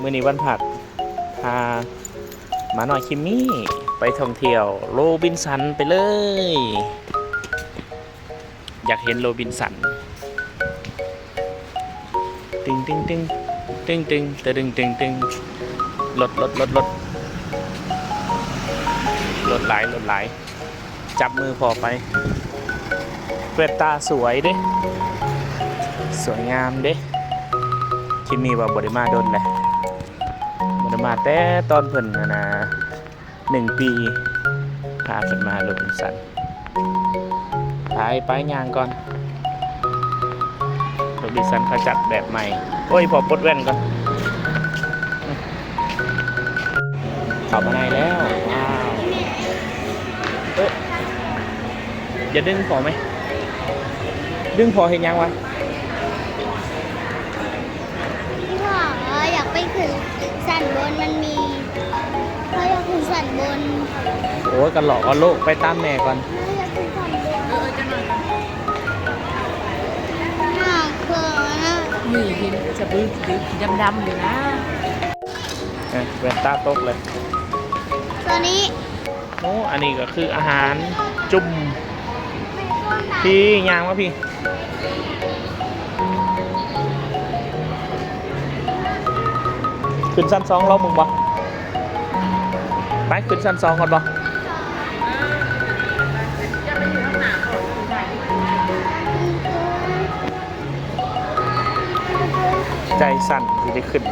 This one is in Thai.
มื่อนี้วันผักพาหมาหน่อยคิมมี่ ไปท่องเที่ยวโรบินสันไปเลย อยากเห็นโรบินสันตึงตึงตึงตึงตึงตึงตึงตึงรถรถรถรถรถไหลรถไหลจับมือพอไปเวตาสวยเด้ สวยงามเด้คิมมี่ว่าบริมาโดนเลย มาแต่ตอนเพิ่นนะหนึ่งปีพาเพิ่นมาโรบินสันไปไปยางก่อนโรบินสันเขาจัดแบบใหม่ โอ้ยพอปลดแว่นก่อนเข้ามาในแล้ว ว้าวเอ๊ะอย่าดึงพอไหม ดึงพอเห็นยังวะ สันบนโอ้ยกันหลอกกันโลกไปตามแม่ก่อนพ่ออยากขึ้นสันบนเออจะหน่อยหน้าเขินอะนี่เห็นจะบึ้งดำๆอยู่นะเอ้ยเวนตาตกเลยตัวนี้โอ้อันนี้ก็คืออาหารจุ่มพี่ยางวะพี่ขึ้นสั้นสองเรามึงบ่ ไปขึ้นชั้นสองก่อนบ่ใจสั่นที่ได้ขึ้น